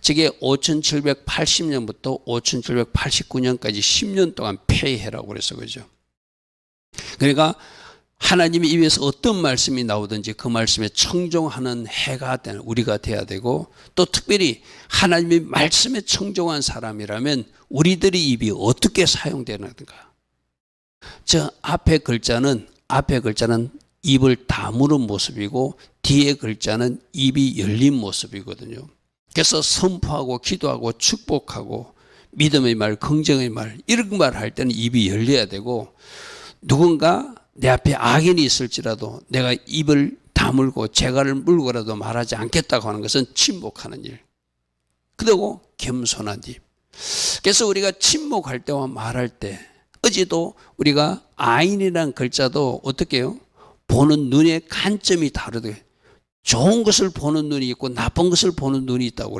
저게 5780년부터 5789년까지 10년 동안 폐해라고 그래서 그죠. 그러니까 하나님의 입에서 어떤 말씀이 나오든지 그 말씀에 청종하는 해가 되는 우리가 돼야 되고 또 특별히 하나님의 말씀에 청종한 사람이라면 우리들의 입이 어떻게 사용되는가. 저 앞에 글자는 앞에 글자는 입을 다무는 모습이고 뒤에 글자는 입이 열린 모습이거든요. 그래서 선포하고 기도하고 축복하고 믿음의 말, 긍정의 말 이런 말 할 때는 입이 열려야 되고 누군가 내 앞에 악인이 있을지라도 내가 입을 다물고 재갈을 물고라도 말하지 않겠다고 하는 것은 침묵하는 일. 그리고 겸손한 입. 그래서 우리가 침묵할 때와 말할 때 어제도 우리가 아인이라는 글자도 어떻게 해요? 보는 눈의 관점이 다르대. 좋은 것을 보는 눈이 있고 나쁜 것을 보는 눈이 있다고 그랬어요.